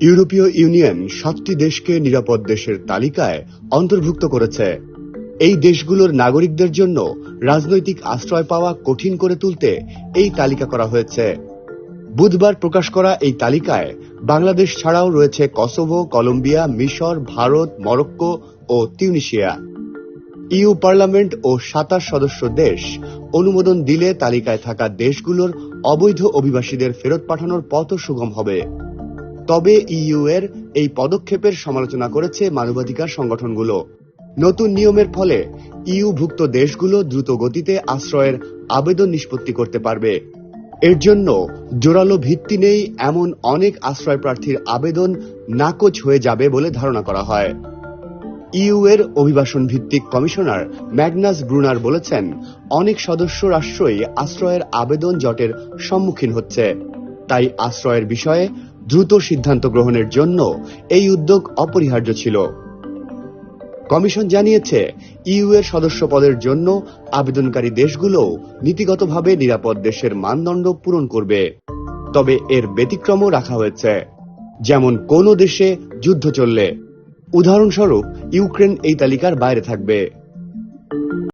ইউরোপীয় ইউনিয়ন সাতটি দেশকে নিরাপদ দেশের তালিকায় অন্তর্ভুক্ত করেছে। এই দেশগুলোর নাগরিকদের জন্য রাজনৈতিক আশ্রয় পাওয়া কঠিন করে তুলতে এই তালিকা করা হয়েছে। বুধবার প্রকাশ করা এই তালিকায় বাংলাদেশ ছাড়াও রয়েছে কসোভো, কলম্বিয়া, মিশর, ভারত, মরক্কো ও তিউনিশিয়া ইউ পার্লামেন্ট ও সাতাশ সদস্য দেশ অনুমোদন দিলে তালিকায় থাকা দেশগুলোর অবৈধ অভিবাসীদের ফেরত পাঠানোর পথ সুগম হবে। তবে ইইউ এর এই পদক্ষেপের সমালোচনা করেছে মানবাধিকার সংগঠনগুলো। নতুন নিয়মের ফলে ইউভুক্ত দেশগুলো দ্রুত গতিতে আশ্রয়ের আবেদন নিষ্পত্তি করতে পারবে। এর জন্য জোরালো ভিত্তি নেই এমন অনেক আশ্রয় প্রার্থীর আবেদন নাকচ হয়ে যাবে বলে ধারণা করা হয়। ইউ এর অভিবাসন ভিত্তিক কমিশনার ম্যাগনাস ব্রুনার বলেছেন, অনেক সদস্য রাষ্ট্রই আশ্রয়ের আবেদন জটের সম্মুখীন হচ্ছে। তাই আশ্রয়ের বিষয়ে দ্রুত সিদ্ধান্ত গ্রহণের জন্য এই উদ্যোগ অপরিহার্য ছিল। কমিশন জানিয়েছে, ইউ এর সদস্য পদের জন্য আবেদনকারী দেশগুলো নীতিগতভাবে নিরাপদ দেশের মানদণ্ড পূরণ করবে। তবে এর ব্যতিক্রমও রাখা হয়েছে। যেমন, কোন দেশে যুদ্ধ চললে। উদাহরণস্বরূপ, ইউক্রেন এই তালিকার বাইরে থাকবে।